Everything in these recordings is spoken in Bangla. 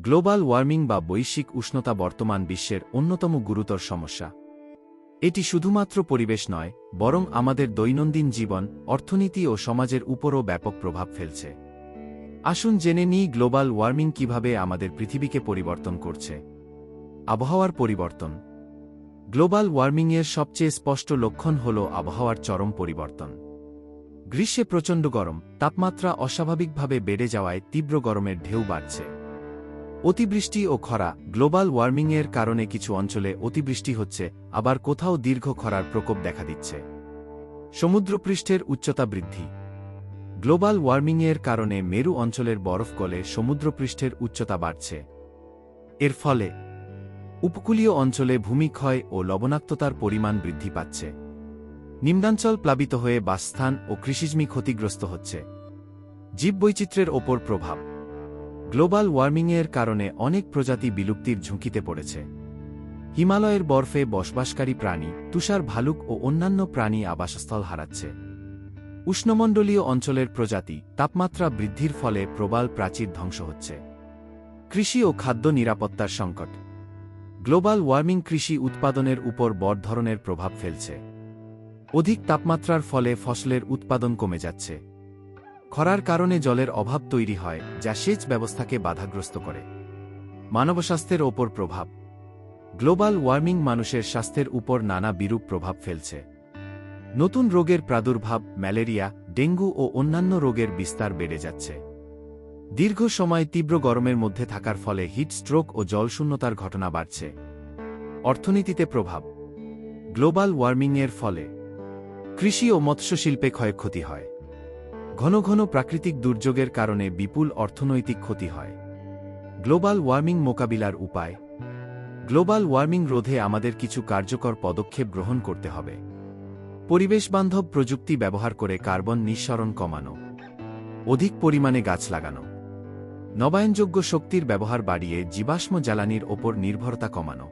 গ্লোবাল ওয়ার্মিং বা বৈশ্বিক উষ্ণতা বর্তমান বিশ্বের অন্যতম গুরুতর সমস্যা। এটি শুধুমাত্র পরিবেশ নয়, বরং আমাদের দৈনন্দিন জীবন, অর্থনীতি ও সমাজের উপরও ব্যাপক প্রভাব ফেলছে। আসুন জেনে নিই গ্লোবাল ওয়ার্মিং কীভাবে আমাদের পৃথিবীকে পরিবর্তন করছে। আবহাওয়ার পরিবর্তন। গ্লোবাল ওয়ার্মিংয়ের সবচেয়ে স্পষ্ট লক্ষণ হল আবহাওয়ার চরম পরিবর্তন। গ্রীষ্মে প্রচণ্ড গরম, তাপমাত্রা অস্বাভাবিকভাবে বেড়ে যাওয়ায় তীব্র গরমের ঢেউ বাড়ছে। অতিবৃষ্টি ও খরা গ্লোবাল ওয়ার্মিংয়ের কারণে কিছু অঞ্চলে অতিবৃষ্টি হচ্ছে, আবার কোথাও দীর্ঘ খরার প্রকোপ দেখা দিচ্ছে। সমুদ্রপৃষ্ঠের উচ্চতা বৃদ্ধি। গ্লোবাল ওয়ার্মিংয়ের কারণে মেরু অঞ্চলের বরফ গলে সমুদ্রপৃষ্ঠের উচ্চতা বাড়ছে। এর ফলে, উপকূলীয় অঞ্চলে ভূমিক্ষয় ও লবণাক্ততার পরিমাণ বৃদ্ধি পাচ্ছে। নিম্নাঞ্চল প্লাবিত হয়ে বাসস্থান ও কৃষিজমি ক্ষতিগ্রস্ত হচ্ছে। জীববৈচিত্র্যের ওপর প্রভাব। গ্লোবাল ওয়ার্মিংয়ের কারণে অনেক প্রজাতি বিলুপ্তির ঝুঁকিতে পড়েছে। হিমালয়ের বরফে বসবাসকারী প্রাণী, তুষার ভালুক ও অন্যান্য প্রাণী আবাসস্থল হারাচ্ছে। উষ্ণমণ্ডলীয় অঞ্চলের প্রজাতি, তাপমাত্রা বৃদ্ধির ফলে প্রবাল প্রাচীর ধ্বংস হচ্ছে। কৃষি ও খাদ্য নিরাপত্তার সংকট। গ্লোবাল ওয়ার্মিং কৃষি উৎপাদনের উপর বড় ধরনের প্রভাব ফেলছে। অধিক তাপমাত্রার ফলে ফসলের উৎপাদন কমে যাচ্ছে। খরার কারণে জলের অভাব তৈরি হয়, যা সেচ ব্যবস্থাকে বাধাগ্রস্ত করে। মানবস্বাস্থ্যের ওপর প্রভাব। গ্লোবাল ওয়ার্মিং মানুষের স্বাস্থ্যের উপর নানা বিরূপ প্রভাব ফেলছে। নতুন রোগের প্রাদুর্ভাব, ম্যালেরিয়া, ডেঙ্গু ও অন্যান্য রোগের বিস্তার বেড়ে যাচ্ছে। দীর্ঘ সময় তীব্র গরমের মধ্যে থাকার ফলে হিট স্ট্রোক ও জলশূন্যতার ঘটনা বাড়ছে। অর্থনীতিতে প্রভাব। গ্লোবাল ওয়ার্মিংয়ের ফলে কৃষি ও মৎস্যশিল্পে ক্ষয়ক্ষতি হয়। ঘন ঘন প্রাকৃতিক দুর্যোগের কারণে বিপুল অর্থনৈতিক ক্ষতি হয়। গ্লোবাল ওয়ার্মিং মোকাবিলার উপায়। গ্লোবাল ওয়ার্মিং রোধে আমাদের কিছু কার্যকর পদক্ষেপ গ্রহণ করতে হবে। পরিবেশবান্ধব প্রযুক্তি ব্যবহার করে কার্বন নিঃসরণ কমানো। অধিক পরিমাণে গাছ লাগানো। নবায়নযোগ্য শক্তির ব্যবহার বাড়িয়ে জীবাশ্ম জ্বালানির ওপর নির্ভরতা কমানো।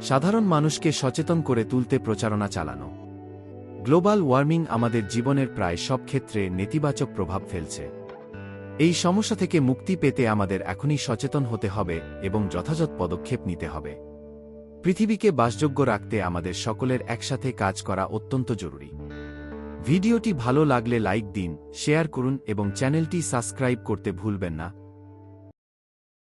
সাধারণ মানুষকে সচেতন করে তুলতে প্রচারণা চালানো। গ্লোবাল ওয়ার্মিং আমাদের জীবনের প্রায় সব ক্ষেত্রে নেতিবাচক প্রভাব ফেলছে। এই সমস্যা থেকে মুক্তি পেতে আমাদের এখনই সচেতন হতে হবে এবং যথাযথ পদক্ষেপ নিতে হবে। পৃথিবীকে বাসযোগ্য রাখতে আমাদের সকলের একসাথে কাজ করা অত্যন্ত জরুরি। ভিডিওটি ভালো লাগলে লাইক দিন, শেয়ার করুন এবং চ্যানেলটি সাবস্ক্রাইব করতে ভুলবেন না।